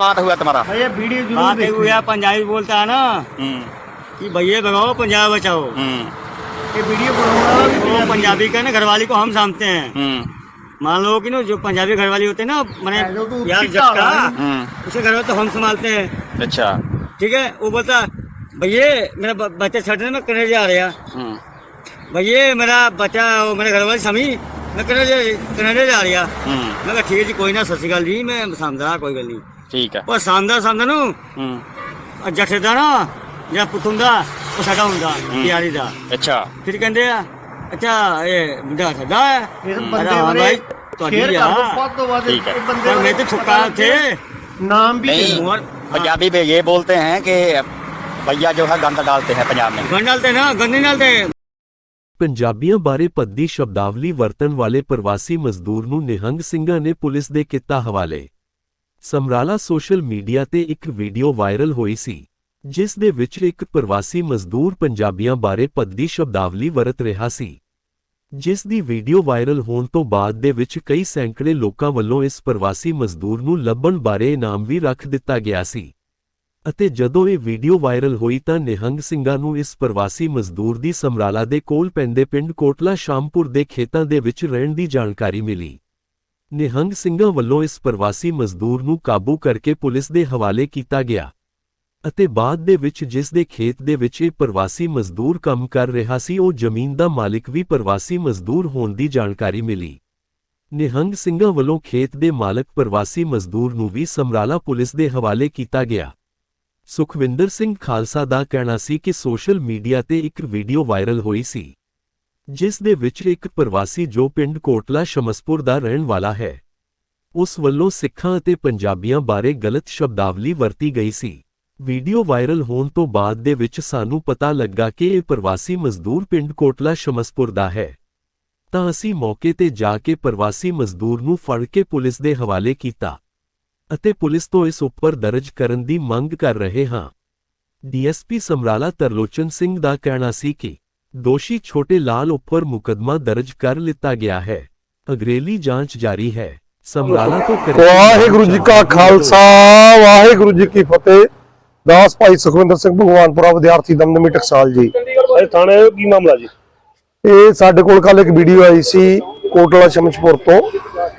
बात हुआ तुम्हारा भैया वीडियो जरूर बात है देखिए हुआ पंजाबी बोलता है ना हम्म कि भैया भगाओ पंजाब बचाओ हम्म ये वीडियो बनाऊंगा भी वो पंजाबी का ना घरवाली को हम समझते हैं हम्म मान लो कि ना जो पंजाबी घरवाली होते हैं ना मैंने जो तू यार चिट्टा झटका वाला है। हम्म उसे घर में तो हम संभालते हैं अच्छा ठीक है वो बोलता भैया मेरा ब- बच्चा छठने में करने जा रहा हम्म भैया मेरा बच्चा वो मेरे घर वाली समी मैं कनेडा कनेडा जा रहा हम्म मैं कहा ठीक है जी कोई ना सत श्री अकाल जी मैं समझा कोई गल नहीं ठीक है ਉਹ ਸਾਂਦਾ ਸਾਂਦਾ ਨੂੰ हम्म ਜੱਠੇ ਦਾ ਨਾ ਜਿਹੜਾ ਪੁੱਤ ਹੁੰਦਾ ਉਹ ਸਾਡਾ ਹੁੰਦਾ ਪਿਆਰੀ ਦਾ अच्छा ਫਿਰ ਕਹਿੰਦੇ ਆ ਅੱਛਾ ਇਹ ਮੁੰਡਾ ਸਾਡਾ ਹੈ ਇਸ ਅਰੇ ਬੰਦੇ ਹਾਂ ਬਾਰੇ ਭਾਈ ਸ਼ੇਅਰ ਤੁਹਾਡੀ ਕਰ ਆ ਦੋ ਵੱਧ ਤੋਂ ਵੱਧ ਠੀਕ ਹੈ। ਇਹ ਬੰਦੇ ਪਰ ਬਾਰੇ ਮੈਂ ਤੇ ਛੁੱਕਾ ਉੱਥੇ ਨਾਮ ਵੀ नहीं ਦੇ ਦਿਓ। और पंजाबी में ये बोलते हैं कि भैया जो है गंद डालते हैं पंजाब में ਗੰਡ ਡਾਲਤੇ ਨਾ ਗੰਦ ਨਹੀਂ ਡਾਲਤੇ ਪੰਜਾਬੀਆਂ ਬਾਰੇ ਭੱਦੀ ਸ਼ਬਦਾਵਲੀ ਵਰਤਣ ਵਾਲੇ ਪ੍ਰਵਾਸੀ ਮਜ਼ਦੂਰ ਨੂੰ ਨਿਹੰਗ ਸਿੰਘਾਂ ਨੇ ਪੁਲਿਸ ਦੇ ਕੀਤਾ ਹਵਾਲੇ ਸਮਰਾਲਾ ਸੋਸ਼ਲ ਮੀਡੀਆ ਤੇ ਇੱਕ ਵੀਡੀਓ ਵਾਇਰਲ ਹੋਈ ਸੀ, ਜਿਸ ਦੇ ਵਿੱਚ ਇੱਕ ਪ੍ਰਵਾਸੀ ਮਜ਼ਦੂਰ ਪੰਜਾਬੀਆਂ ਬਾਰੇ ਭੱਦੀ ਸ਼ਬਦਾਵਲੀ ਵਰਤ ਰਿਹਾ ਸੀ। ਜਿਸ ਦੀ ਵੀਡੀਓ ਵਾਇਰਲ ਹੋਣ ਤੋਂ ਬਾਅਦ ਦੇ ਵਿੱਚ ਕਈ ਸੈਂਕੜੇ ਲੋਕਾਂ ਵੱਲੋਂ ਇਸ ਪ੍ਰਵਾਸੀ ਮਜ਼ਦੂਰ ਨੂੰ ਲੱਭਣ ਬਾਰੇ ਇਨਾਮ ਵੀ ਰੱਖ ਦਿੱਤਾ ਗਿਆ ਸੀ। ਅਤੇ ਜਦੋਂ ਇਹ ਵੀਡੀਓ ਵਾਇਰਲ ਹੋਈ ਤਾਂ ਨਿਹੰਗ ਸਿੰਘਾਂ ਨੂੰ ਇਸ ਪ੍ਰਵਾਸੀ ਮਜ਼ਦੂਰ ਦੀ ਸਮਰਾਲਾ ਦੇ ਕੋਲ ਪੈਂਦੇ ਪਿੰਡ ਕੋਟਲਾ ਸ਼ਾਮਪੁਰ ਦੇ ਖੇਤਾਂ ਦੇ ਵਿੱਚ ਰਹਿਣ ਦੀ ਜਾਣਕਾਰੀ ਮਿਲੀ। ਨਿਹੰਗ ਸਿੰਘਾਂ ਵੱਲੋਂ ਇਸ ਪ੍ਰਵਾਸੀ ਮਜ਼ਦੂਰ ਨੂੰ ਕਾਬੂ ਕਰਕੇ ਪੁਲਿਸ ਦੇ ਹਵਾਲੇ ਕੀਤਾ ਗਿਆ ਅਤੇ ਬਾਅਦ ਦੇ ਵਿੱਚ ਜਿਸ ਦੇ ਖੇਤ ਦੇ ਵਿੱਚ ਇਹ ਪ੍ਰਵਾਸੀ ਮਜ਼ਦੂਰ ਕੰਮ ਕਰ ਰਿਹਾ ਸੀ, ਉਹ ਜ਼ਮੀਨ ਦਾ ਮਾਲਿਕ ਵੀ ਪ੍ਰਵਾਸੀ ਮਜ਼ਦੂਰ ਹੋਣ ਦੀ ਜਾਣਕਾਰੀ ਮਿਲੀ। ਨਿਹੰਗ ਸਿੰਘਾਂ ਵੱਲੋਂ ਖੇਤ ਦੇ ਮਾਲਕ ਪ੍ਰਵਾਸੀ ਮਜ਼ਦੂਰ ਨੂੰ ਵੀ ਸਮਰਾਲਾ ਪੁਲਿਸ ਦੇ ਹਵਾਲੇ ਕੀਤਾ ਗਿਆ। ਸੁਖਵਿੰਦਰ ਸਿੰਘ ਖਾਲਸਾ ਦਾ ਕਹਿਣਾ ਸੀ ਕਿ ਸੋਸ਼ਲ ਮੀਡੀਆ ਤੇ ਇੱਕ ਵੀਡੀਓ ਵਾਇਰਲ ਹੋਈ ਸੀ। ਜਿਸ ਦੇ ਵਿੱਚ ਇੱਕ ਪ੍ਰਵਾਸੀ ਜੋ ਪਿੰਡ ਕੋਟਲਾ ਸ਼ਮਸਪੁਰ ਦਾ ਰਹਿਣ ਵਾਲਾ ਹੈ। ਉਸ ਵੱਲੋਂ ਸਿੱਖਾਂ ਅਤੇ ਪੰਜਾਬੀਆਂ ਬਾਰੇ ਗਲਤ ਸ਼ਬਦਾਵਲੀ ਵਰਤੀ ਗਈ ਸੀ। ਵੀਡੀਓ ਵਾਇਰਲ ਹੋਣ ਤੋਂ ਬਾਅਦ ਦੇ ਵਿੱਚ ਸਾਨੂੰ ਪਤਾ ਲੱਗਾ ਕਿ ਇਹ ਪ੍ਰਵਾਸੀ ਮਜ਼ਦੂਰ ਪਿੰਡ ਕੋਟਲਾ ਸ਼ਮਸਪੁਰ ਦਾ ਹੈ। ਤਾਂ ਅਸੀਂ ਮੌਕੇ ਤੇ ਜਾ ਕੇ ਪ੍ਰਵਾਸੀ ਮਜ਼ਦੂਰ ਨੂੰ ਫੜ ਕੇ ਪੁਲਿਸ ਦੇ ਹਵਾਲੇ ਕੀਤਾ ਅਤੇ ਪੁਲਿਸ ਤੋਂ ਇਸ ਉੱਪਰ ਦਰਜ ਕਰਨ ਦੀ ਮੰਗ ਕਰ ਰਹੇ ਹਾਂ। ਡੀਐਸਪੀ ਸਮਰਾਲਾ ਤਰਲੋਚਨ ਸਿੰਘ ਦਾ ਕਹਿਣਾ ਸੀ ਕਿ ਦੋਸ਼ੀ ਛੋਟੇ ਲਾਲ ਉੱਪਰ ਮੁਕਦਮਾ ਦਰਜ ਕਰ ਲਿੱਤਾ ਗਿਆ ਹੈ। ਅਗਰੇਲੀ ਜਾਂਚ ਜਾਰੀ ਹੈ। ਸਮਰਾਲਾ ਤੋਂ ਕਰੀ ਵਾਹਿਗੁਰੂ ਜੀ ਕਾ ਖਾਲਸਾ ਵਾਹਿਗੁਰੂ ਜੀ ਕੀ ਫਤਿਹ। ਦਾਸ ਭਾਈ ਸੁਖਵਿੰਦਰ ਸਿੰਘ ਭਗਵਾਨਪੁਰਾ ਵਿਦਿਆਰਥੀ ਦਮਦਮੀ ਟਕਸਾਲ ਜੀ। ਇਹ ਥਾਣੇ ਕੀ ਮਾਮਲਾ ਜੀ? ਇਹ ਸਾਡੇ ਕੋਲ ਕੱਲ ਇੱਕ ਵੀਡੀਓ ਆਈ ਸੀ ਕੋਟਲਾ ਸ਼ਮਸ਼ਪੁਰ ਤੋਂ।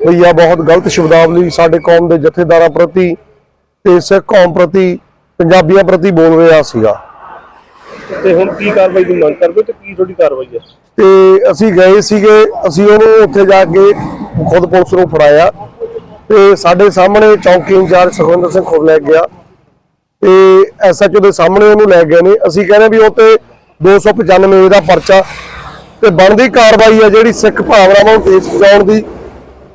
ਭਈਆ ਬਹੁਤ ਗਲਤ ਸ਼ਬਦਾਵਲੀ ਸਾਡੇ ਕੌਮ ਦੇ ਜਥੇਦਾਰਾਂ ਪ੍ਰਤੀ ਤੇ ਸਿੱਖ ਕੌਮ ਪ੍ਰਤੀ ਪੰਜਾਬੀਆਂ ਪ੍ਰਤੀ ਬੋਲ ਰਿਹਾ ਸੀਗਾ। ਤੇ ਹੁਣ ਕੀ ਕਾਰਵਾਈ ਦੀ ਮੰਗ ਕਰਦੇ ਹੋ ਤੇ ਕੀ ਤੁਹਾਡੀ ਕਾਰਵਾਈ ਹੈ? ਤੇ ਅਸੀਂ ਗਏ ਸੀਗੇ, ਅਸੀਂ ਉਹਨੂੰ ਉੱਥੇ ਜਾ ਕੇ ਖੁਦ ਪੁਲਿਸ ਨੂੰ ਫੜਾਇਆ ਤੇ ਸਾਡੇ ਸਾਹਮਣੇ ਚੌਂਕੀ ਇੰਚਾਰਜ ਸੁਖਵਿੰਦਰ ਸਿੰਘ ਖੁਦ ਲੈ ਗਿਆ ਤੇ ਐਸਐਚਓ ਦੇ ਸਾਹਮਣੇ ਉਹਨੂੰ ਲੈ ਗਏ ਨੇ। ਅਸੀਂ ਕਹਿੰਦੇ ਵੀ ਉਹ ਤੇ 295 ਦਾ ਪਰਚਾ ਤੇ ਬਣਦੀ ਕਾਰਵਾਈ ਹੈ ਜਿਹੜੀ ਸਿੱਖ ਭਾਵਨਾਵਾਂ ਨੂੰ ਠੇਸ ਪਹੁੰਚਾਉਣ ਦੀ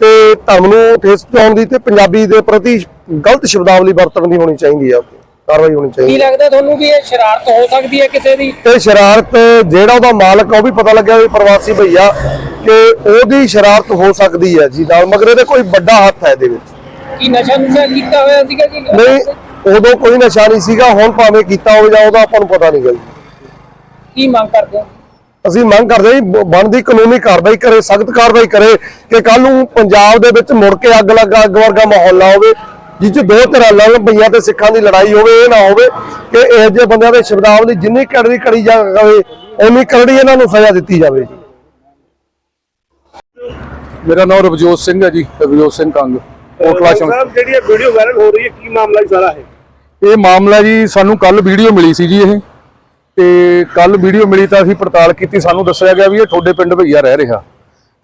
ਤੇ ਧਰਮ ਨੂੰ ਠੇਸ ਪਹੁੰਚਾਉਣ ਦੀ ਤੇ ਪੰਜਾਬੀ ਦੇ ਪ੍ਰਤੀ ਗਲਤ ਸ਼ਬਦਾਵਲੀ ਵਰਤਣ ਦੀ ਹੋਣੀ ਚਾਹੀਦੀ ਆ। ਕਾਰਵਾਈ ਹੋਣੀ ਚਾਹੀਦੀ ਕੀ ਲੱਗਦਾ ਤੁਹਾਨੂੰ ਵੀ ਇਹ ਸ਼ਰਾਰਤ ਹੋ ਸਕਦੀ ਹੈ ਕਿਸੇ ਦੀ? ਇਹ ਸ਼ਰਾਰਤ ਜਿਹੜਾ ਉਹਦਾ ਮਾਲਕ ਆ ਉਹ ਵੀ ਪਤਾ ਲੱਗਿਆ ਵੀ ਪ੍ਰਵਾਸੀ ਭਈਆ ਕਿ ਉਹਦੀ ਸ਼ਰਾਰਤ ਹੋ ਸਕਦੀ ਹੈ ਜੀ ਨਾਲ ਮਗਰ ਇਹਦੇ ਕੋਈ ਵੱਡਾ ਹੱਥ ਹੈ ਇਹਦੇ ਵਿੱਚ। ਕੀ ਨਸ਼ਾ ਨੁਸ਼ਾ ਕੀਤਾ ਹੋਇਆ ਸੀਗਾ ਜੀ? ਨਹੀਂ ਉਦੋਂ ਕੋਈ ਨਸ਼ਾ ਨਹੀਂ ਸੀਗਾ ਹੁਣ ਭਾਵੇਂ ਕੀਤਾ ਹੋਵੇ ਜਾਂ ਉਹਦਾ ਆਪਾਂ ਨੂੰ ਪਤਾ ਨਹੀਂ ਗਾ ਜੀ। ਕੀ ਮੰਗ ਕਰਦੇ ਹੋ? ਅਸੀਂ ਮੰਗ ਕਰਦੇ ਹਾਂ ਬਣਦੀ ਕਾਨੂੰਨੀ ਕਾਰਵਾਈ ਕਰੇ ਸਖਤ ਕਾਰਵਾਈ ਕਰੇ ਕਿ ਕੱਲ ਨੂੰ ਪੰਜਾਬ ਦੇ ਵਿੱਚ ਮੁੜ ਕੇ ਅੱਗ ਲੱਗਾ ਅੱਗ ਵਰਗਾ ਮਾਹੌਲ ਨਾ ਹੋਵੇ। ਜਿਸ 'ਚ ਦੋ ਧਿਰਾਂ ਲੜਨ ਭਈਆਂ ਤੇ ਸਿੱਖਾਂ ਦੀ ਲੜਾਈ ਹੋਵੇ ਇਹ ਨਾ ਹੋਵੇ ਕਿ ਇਹੋ ਜਿਹੇ ਬੰਦਿਆਂ ਦੇ ਸ਼ਬਦਾਵਲੀ ਜਿੰਨੀ ਕੜਦੀ ਕੜੀ ਜਾਵੇ ਉਨੀ ਕਰੜੀ ਇਹਨਾਂ ਨੂੰ ਸਜ਼ਾ ਦਿੱਤੀ ਜਾਵੇ। ਮੇਰਾ ਨਾਮ ਰਵਜੋਤ ਸਿੰਘ ਹੈ ਜੀ ਰਵਜੋਤ ਸਿੰਘ ਕੰਗ ਕੋਟਲਾ ਸ਼ਮ ਸਾਹਿਬ ਜਿਹੜੀ ਇਹ ਵੀਡੀਓ ਵਾਇਰਲ ਹੋ ਰਹੀ ਹੈ ਕੀ ਮਾਮਲਾ ਜੀ ਸਾਰਾ ਇਹ? ਇਹ ਮਾਮਲਾ ਜੀ ਸਾਨੂੰ ਕੱਲ ਵੀਡੀਓ ਮਿਲੀ ਸੀ ਜੀ ਇਹ। ਤੇ ਕੱਲ ਵੀਡੀਓ ਮਿਲੀ ਤਾਂ ਅਸੀਂ ਪੜਤਾਲ ਕੀਤੀ ਸਾਨੂੰ ਦੱਸਿਆ ਗਿਆ ਵੀ ਇਹ ਤੁਹਾਡੇ ਪਿੰਡ ਭਈਆ ਰਹਿ ਰਿਹਾ।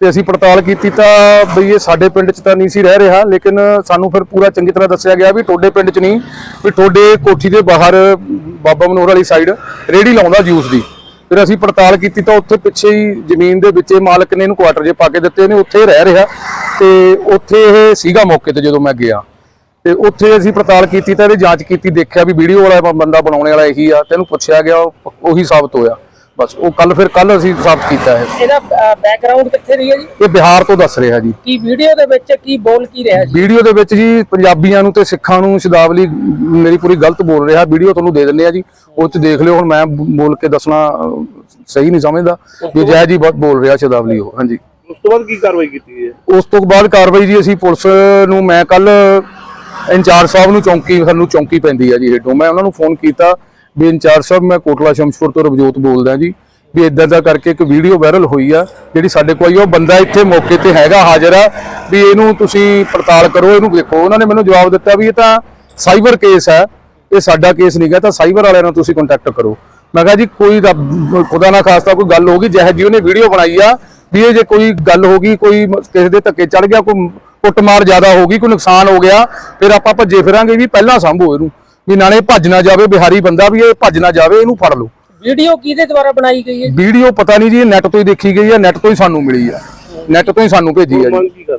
ਤੇ ਅਸੀਂ ਪੜਤਾਲ ਕੀਤੀ ਤਾਂ ਬਈ ਇਹ ਸਾਡੇ ਪਿੰਡ 'ਚ ਤਾਂ ਨਹੀਂ ਸੀ ਰਹਿ ਰਿਹਾ, ਲੇਕਿਨ ਸਾਨੂੰ ਫਿਰ ਪੂਰਾ ਚੰਗੀ ਤਰ੍ਹਾਂ ਦੱਸਿਆ ਗਿਆ ਵੀ ਤੁਹਾਡੇ ਪਿੰਡ 'ਚ ਨਹੀਂ, ਵੀ ਤੁਹਾਡੇ ਕੋਠੀ ਦੇ ਬਾਹਰ ਬਾਬਾ ਮਨੋਹਰ ਵਾਲੀ ਸਾਈਡ ਰੇੜੀ ਲਾਉਂਦਾ ਜੂਸ ਦੀ। ਫਿਰ ਅਸੀਂ ਪੜਤਾਲ ਕੀਤੀ ਤਾਂ ਉੱਥੇ ਪਿੱਛੇ ਹੀ ਜ਼ਮੀਨ ਦੇ ਵਿੱਚ ਮਾਲਕ ਨੇ ਇਹਨੂੰ ਕੁਆਟਰ ਜੇ ਪਾ ਕੇ ਦਿੱਤੇ ਨੇ ਉੱਥੇ ਰਹਿ ਰਿਹਾ ਤੇ ਉੱਥੇ ਇਹ ਸੀਗਾ ਮੌਕੇ ਤੇ ਜਦੋਂ ਮੈਂ ਗਿਆ। ਤੇ ਉੱਥੇ ਅਸੀਂ ਪੜਤਾਲ ਕੀਤੀ ਤਾਂ ਇਹਦੀ ਜਾਂਚ ਕੀਤੀ, ਦੇਖਿਆ ਵੀ ਵੀਡੀਓ ਵਾਲਾ ਬੰਦਾ ਬਣਾਉਣ ਵਾਲਾ ਇਹੀ ਆ, ਤੇ ਇਹਨੂੰ ਪੁੱਛਿਆ ਗਿਆ ਉਹੀ ਸਾਬਤ ਹੋਇਆ। ਬਸ ਉਹ ਕੱਲ ਫਿਰ ਕੱਲ ਅਸੀਂ ਸਾਬਤ ਕੀਤਾ ਹੈ। ਇਹਦਾ ਬੈਕਗ੍ਰਾਉਂਡ ਕਿੱਥੇ ਦੀ ਹੈ ਜੀ? ਇਹ ਬਿਹਾਰ ਤੋਂ ਦੱਸ ਰਿਹਾ ਜੀ। ਕੀ ਵੀਡੀਓ ਦੇ ਵਿੱਚ ਕੀ ਬੋਲ ਕੀ ਰਿਹਾ ਜੀ? ਵੀਡੀਓ ਦੇ ਵਿੱਚ ਜੀ ਪੰਜਾਬੀਆਂ ਨੂੰ ਤੇ ਸਿੱਖਾਂ ਨੂੰ ਸ਼ਬਦਾਵਲੀ ਮੇਰੀ ਪੂਰੀ ਗਲਤ ਬੋਲ ਰਿਹਾ। ਵੀਡੀਓ ਤੁਹਾਨੂੰ ਦੇ ਦਿੰਦੇ ਆ ਜੀ। ਉਹ ਚ ਦੇਖ ਲਿਓ ਹੁਣ ਮੈਂ ਬੋਲ ਕੇ ਦੱਸਣਾ ਸਹੀ ਨਹੀਂ ਸਮਝਦਾ। ਵੀ ਜੈ ਜੀ ਬਹੁਤ ਬੋਲ ਰਿਹਾ ਸ਼ਬਦਾਵਲੀ ਉਹ ਹਾਂਜੀ। ਉਸ ਤੋਂ ਬਾਅਦ ਕੀ ਕਾਰਵਾਈ ਕੀਤੀ ਹੈ? ਉਸ ਤੋਂ ਬਾਅਦ ਕਾਰਵਾਈ ਜੀ ਅਸੀਂ ਪੁਲਿਸ ਨੂੰ ਮੈਂ ਕੱਲ ਇੰਚਾਰਜ ਸਾਹਿਬ ਨੂੰ ਚੌਂਕੀ ਸਾਨੂੰ ਚੌਂਕੀ ਪੈਂਦੀ ਆ ਜੀ ਹੇਠੋਂ। ਮੈਂ ਉਹਨਾਂ ਨੂੰ ਫੋਨ ਕੀਤਾ ਵੀ ਇੰਚਾਰਜ ਸਾਹਿਬ, ਮੈਂ ਕੋਟਲਾ ਸ਼ਮਸ਼ਪੁਰ ਤੋਂ ਰਵਜੋਤ ਬੋਲਦਾ ਜੀ, ਵੀ ਇਦਾਂ ਦਾ ਕਰਕੇ ਇੱਕ ਵੀਡੀਓ ਵਾਇਰਲ ਹੋਈ ਆ, ਜਿਹੜੀ ਸਾਡੇ ਕੋਲ ਆਈ ਉਹ ਬੰਦਾ ਇੱਥੇ ਮੌਕੇ ਤੇ ਹੈਗਾ, ਹਾਜ਼ਰ ਆ, ਵੀ ਇਹਨੂੰ ਤੁਸੀਂ ਪੜਤਾਲ ਕਰੋ, ਇਹਨੂੰ ਵੇਖੋ ਉਹਨਾਂ ਨੇ ਮੈਨੂੰ ਜਵਾਬ ਦਿੱਤਾ ਵੀ ਇਹ ਤਾਂ ਸਾਈਬਰ ਕੇਸ ਹੈ ਇਹ ਸਾਡਾ ਕੇਸ ਨਹੀਂ ਗਾ, ਤਾਂ ਸਾਈਬਰ ਵਾਲਿਆਂ ਨਾਲ ਤੁਸੀਂ ਕੰਟੈਕਟ ਕਰੋ। ਮੈਂ ਕਿਹਾ ਜੀ, ਕੋਈ ਰੱਬ- ਖੁਦਾ ਨਾ ਖਾਸਤਾ, ਕੋਈ ਗੱਲ ਹੋ ਗਈ, ਜਿਹੋ ਜੀ ਉਹਨੇ ਵੀਡੀਓ ਬਣਾਈ ਆ, ਵੀ ਇਹ ਜੇ ਕੋਈ ਗੱਲ ਹੋ ਗਈ, ਕੋਈ ਕਿਸੇ ਦੇ ਧੱਕੇ ਚੜ ਗਿਆ, ਕੋਈ ਕੁੱਟਮਾਰ ਜ਼ਿਆਦਾ ਹੋ ਗਈ, ਕੋਈ ਨੁਕਸਾਨ ਹੋ ਗਿਆ, ਫਿਰ ਆਪਾਂ ਭੱਜੇ ਫਿਰਾਂਗੇ ਵੀ ਪਹਿਲਾਂ ਸੰਭੋ ਇਹਨੂੰ। ਵੀ ਨਾਲੇ ਭੱਜ ਨਾ ਜਾਵੇ ਬਿਹਾਰੀ ਬੰਦਾ ਵੀ ਇਹ ਭੱਜ ਨਾ ਜਾਵੇ ਇਹਨੂੰ ਫੜ ਲਓ। ਵੀਡੀਓ ਕਿਹਦੇ ਦੁਆਰਾ ਬਣਾਈ ਗਈ ਹੈ ਜੀ? ਵੀਡੀਓ ਪਤਾ ਨਹੀਂ ਜੀ ਇਹ ਨੈਟ ਤੋਂ ਹੀ ਦੇਖੀ ਗਈ ਹੈ ਨੈਟ ਤੋਂ ਹੀ ਸਾਨੂੰ ਮਿਲੀ ਆ ਨੈਟ ਤੋਂ ਹੀ ਸਾਨੂੰ ਭੇਜੀ ਆ ਜੀ। ਹੋ?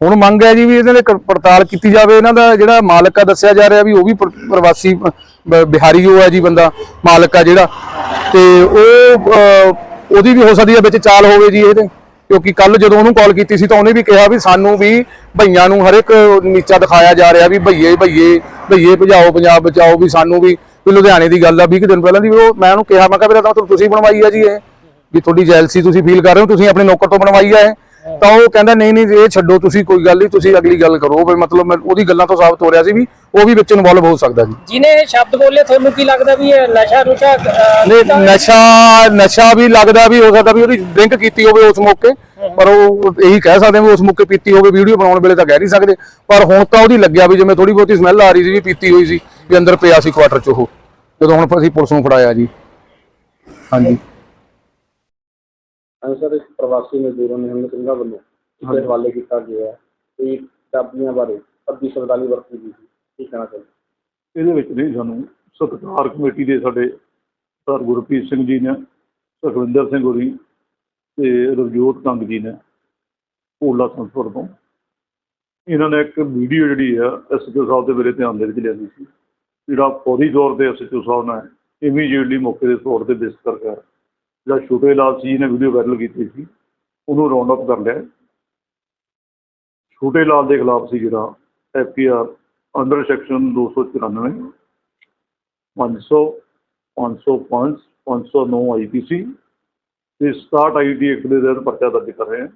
ਹੁਣ ਮੰਗ ਹੈ ਜੀ ਵੀ ਇਹਨਾਂ ਦੇ ਪੜਤਾਲ ਕੀਤੀ ਜਾਵੇ ਇਹਨਾਂ ਦਾ ਜਿਹੜਾ ਮਾਲਕ ਆ ਦੱਸਿਆ ਜਾ ਰਿਹਾ ਵੀ ਉਹ ਵੀ ਪ੍ਰ- ਪ੍ਰਵਾਸੀ ਬਿਹਾਰੀ ਉਹ ਹੈ ਜੀ ਬੰਦਾ ਮਾਲਕ ਆ ਜਿਹੜਾ। ਤੇ ਉਹ ਉਹਦੀ ਵੀ ਹੋ ਸਕਦੀ ਹੈ ਵਿੱਚ ਚਾਲ ਹੋਵੇ ਜੀ ਇਹਦੇ ਕਿਉਂਕਿ ਕੱਲ ਜਦੋਂ ਉਹਨੂੰ ਕਾਲ ਕੀਤੀ ਸੀ ਤਾਂ ਉਹਨੇ ਵੀ ਕਿਹਾ ਵੀ ਸਾਨੂੰ ਵੀ ਭਈਆਂ ਨੂੰ ਹਰ ਇੱਕ ਨੀਚਾ ਦਿਖਾਇਆ ਜਾ ਰਿਹਾ ਵੀ ਭਈਏ ਭਈਏ ਭਈਏ ਭਜਾਓ ਪੰਜਾਬ, ਬਚਾਓ ਵੀ ਸਾਨੂੰ ਵੀ ਵੀ ਲੁਧਿਆਣੇ ਦੀ ਗੱਲ ਆ 20 ਕੁ ਦਿਨ ਪਹਿਲਾਂ ਦੀ ਵੀ ਉਹ ਮੈਂ ਉਹਨੂੰ ਕਿਹਾ, ਮੈਂ ਕਿਹਾ ਵੀਰੇ ਤਾਂ ਤੁਸੀਂ ਬਣਵਾਈ ਆ ਜੀ ਇਹ, ਵੀ ਤੁਹਾਡੀ ਜੈਲਸੀ ਤੁਸੀਂ ਫੀਲ ਕਰ ਰਹੇ ਹੋ, ਤੁਸੀਂ ਆਪਣੇ ਨੌਕਰ ਤੋਂ ਬਣਵਾਈ ਆ ਇਹ। ਤਾਂ ਉਹ ਕਹਿੰਦਾ ਨਹੀਂ ਨਹੀਂ ਇਹ ਛੱਡੋ ਤੁਸੀਂ ਕੋਈ ਗੱਲ ਨਹੀਂ ਤੁਸੀਂ ਅਗਲੀ ਗੱਲ ਕਰੋ। ਵੀ ਮਤਲਬ ਮੈਂ ਉਹਦੀ ਗੱਲਾਂ ਤੋਂ ਸਾਬਤ ਹੋ ਰਿਹਾ ਸੀ ਵੀ ਉਹ ਵੀ ਵਿੱਚ ਇਨਵੋਲਵ ਹੋ ਸਕਦਾ ਜੀ। ਜਿਹਨੇ ਇਹ ਸ਼ਬਦ ਬੋਲੇ ਤੁਹਾਨੂੰ ਕੀ ਲੱਗਦਾ ਵੀ ਇਹ ਨਸ਼ਾ ਨੁਸ਼ਾ ਅਹ, ਨਹੀਂ ਨਸ਼ਾ ਨਸ਼ਾ ਵੀ ਲੱਗਦਾ ਵੀ ਹੋ ਸਕਦਾ ਵੀ ਉਹਦੀ ਡਰਿੰਕ ਕੀਤੀ ਹੋਵੇ ਉਸ ਮੌਕੇ ਪਰ ਉਹ ਇਹੀ ਕਹਿ ਸਕਦੇ ਵੀ ਉਸ ਮੌਕੇ ਪੀਤੀ ਹੋਵੇ ਵੀਡੀਓ ਬਣਾਉਣ ਵੇਲੇ ਤਾਂ ਕਹਿ ਨਹੀਂ ਸਕਦੇ। ਪਰ ਹੁਣ ਤਾਂ ਉਹਦੀ ਲੱਗਿਆ ਵੀ ਜਿਵੇਂ ਥੋੜੀ ਬਹੁਤੀ ਸਮੈਲ ਆ ਰਹੀ ਸੀ ਵੀ ਪੀਤੀ ਹੋਈ ਸੀ ਵੀ ਅੰਦਰ ਪਿਆ ਸੀ ਕੁਆਟਰ 'ਚ ਉਹ ਜਦੋਂ ਹੁਣ ਅਸੀਂ ਪੁਲਿਸ ਨੂੰ ਫੜਾਇਆ ਜੀ। ਹਾਂਜੀ ਸਰ ਪ੍ਰਵਾਸੀ ਮਜ਼ਦੂਰਾਂ ਨੇ ਹਮਨੇ ਸਿੰਘਾਂ ਵੱਲੋਂ ਇਸ ਹਵਾਲੇ ਕੀਤਾ ਗਿਆ ਹੈ ਤੇ ਚਾਬੀਆਂ ਬਾਰੇ ਅੱਧੀ ਸ਼ਬਦਾਲੀ ਵਰਤੀ ਗਈ ਸੀ। ਕੀ ਕਹਿਣਾ ਚਾਹੁੰਦੇ ਇਹਦੇ ਵਿੱਚ ਨਹੀਂ ਸਾਨੂੰ ਸਤਿਕਾਰ ਕਮੇਟੀ ਦੇ ਸਾਡੇ ਸਰ ਗੁਰਪ੍ਰੀਤ ਸਿੰਘ ਜੀ ਨੇ ਸੁਖਵਿੰਦਰ ਸਿੰਘ ਹੋਰੀ ਤੇ ਰਵਜੋਤ ਕੰਗ ਜੀ ਨੇ ਕੋਲਾ ਸੰਸਪੁਰ ਤੋਂ। ਇਹਨਾਂ ਨੇ ਇੱਕ ਵੀਡੀਓ ਜਿਹੜੀ ਆ ਐਸਐਚਓ ਸਾਹਿਬ ਦੇ ਮੇਰੇ ਧਿਆਨ ਦੇ ਵਿੱਚ ਲਿਆਂਦੀ ਸੀ। ਜਿਹੜਾ ਫੌਰੀ ਤੌਰ ਤੇ ਐਸਐਚਓ ਸਾਹਿਬ ਨੇ ਇਮੀਡੀਏਟਲੀ ਮੌਕੇ ਦੇ ਤੌਰ ਤੇ ਵਿਜ਼ਿਟ ਕਰਕੇ ਜਿਹੜਾ ਛੋਟੇ ਲਾਲ ਸੀ ਨੇ ਵੀਡੀਓ ਵਾਇਰਲ ਕੀਤੀ ਸੀ, ਉਹਨੂੰ ਰਾਉਂਡ ਅਪ ਕਰ ਲਿਆ। ਛੋਟੇ ਲਾਲ ਦੇ ਖਿਲਾਫ ਸੀ ਜਿਹੜਾ F K R under section 294 500 505 509 IPC ਤੇ 67 ਆਈਟੀ ਐਕਟ ਦੇ ਤਹਿਤ ਪਰਚਾ ਦਰਜ ਕਰ ਰਹੇ ਹਾਂ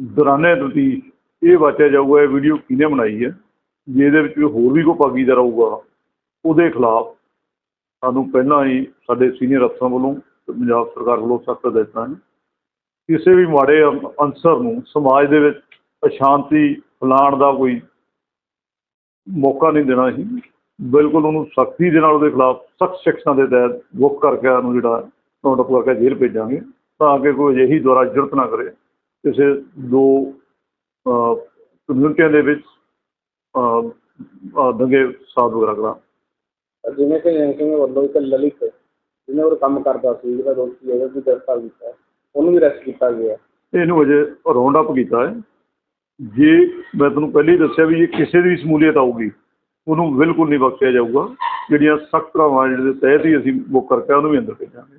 ਦੌਰਾਨੇ ਤਫਤੀਸ਼ ਇਹ ਵਾਚਿਆ ਜਾਊਗਾ, ਇਹ ਵੀਡੀਓ ਕਿਹਨੇ ਬਣਾਈ ਹੈ ਜੇ ਇਹਦੇ ਵਿੱਚ ਕੋਈ ਹੋਰ ਵੀ ਕੋਈ ਭਾਗੀਦਾਰ ਆਊਗਾ, ਉਹਦੇ ਖਿਲਾਫ ਸਾਨੂੰ ਪਹਿਲਾਂ ਹੀ ਸਾਡੇ ਸੀਨੀਅਰ ਅਫਸਰਾਂ ਵੱਲੋਂ ਪੰਜਾਬ ਸਰਕਾਰ ਵੱਲੋਂ ਸਖਤ ਹਦਾਇਤਾਂ ਨੇ। ਕਿਸੇ ਵੀ ਮਾੜੇ ਅੰ- ਅਨਸਰ ਨੂੰ ਸਮਾਜ ਦੇ ਵਿੱਚ ਅਸ਼ਾਂਤੀ ਫੈਲਾਉਣ ਦਾ ਕੋਈ ਮੌਕਾ ਨਹੀਂ ਦੇਣਾ ਸੀ। ਬਿਲਕੁਲ ਉਹਨੂੰ ਸਖਤੀ ਦੇ ਨਾਲ ਉਹਦੇ ਖਿਲਾਫ ਸਖਤ ਸ਼ਿਕਸ਼ਾ ਦੇ ਤਹਿਤ ਬੁੱਕ ਕਰਕੇ ਉਹਨੂੰ ਜਿਹੜਾ ਨੋਟ ਅਪ ਕਰਕੇ ਜੇਲ੍ਹ ਭੇਜਾਂਗੇ, ਤਾਂ ਕਿ ਕੋਈ ਅਜਿਹੀ ਦੁਆਰਾ ਜੁਰਤ ਨਾ ਕਰੇ। ਕਿਸੇ ਦੋ ਕਮਿਊਨਿਟੀਆਂ ਦੇ ਵਿੱਚ ਦੰਗੇ ਸਾਧ ਵਗੈਰਾ ਕਰਾਂ। ਜਿਵੇਂ ਕਿ ਜੈਨ ਵੱਲੋਂ ਇੱਕ ਲਲਿਤ ਜਿਹਨੇ ਉਹ ਕੰਮ ਕਰਦਾ ਸੀ, ਜਿਹੜਾ ਦੋਸ਼ੀ ਹੈ ਉਹਨੂੰ ਗ੍ਰਿਫਤਾਰ ਕੀਤਾ ਹੈ। ਉਹਨੂੰ ਵੀ ਅਰੈਸਟ ਕੀਤਾ ਗਿਆ ਹੈ। ਇਹਨੂੰ ਅਜੇ ਰਾਉਂਡ ਅਪ ਕੀਤਾ ਹੈ ਜੇ ਮੈਂ ਤੁਹਾਨੂੰ ਪਹਿਲਾਂ ਹੀ ਦੱਸਿਆ ਵੀ ਇਹ ਕਿਸੇ ਦੀ ਵੀ ਸ਼ਮੂਲੀਅਤ ਆਊਗੀ, ਉਹਨੂੰ ਬਿਲਕੁਲ ਨਹੀਂ ਬਖਸ਼ਿਆ ਜਾਊਗਾ ਜਿਹੜੀਆਂ ਸਖਤ ਧਾਰਾਵਾਂ ਜਿਹੜੇ ਤਹਿਤ ਹੀ ਅਸੀਂ ਬੁੱਕ ਕਰਕੇ ਉਹਨੂੰ ਵੀ ਅੰਦਰ ਭੇਜਾਂਗੇ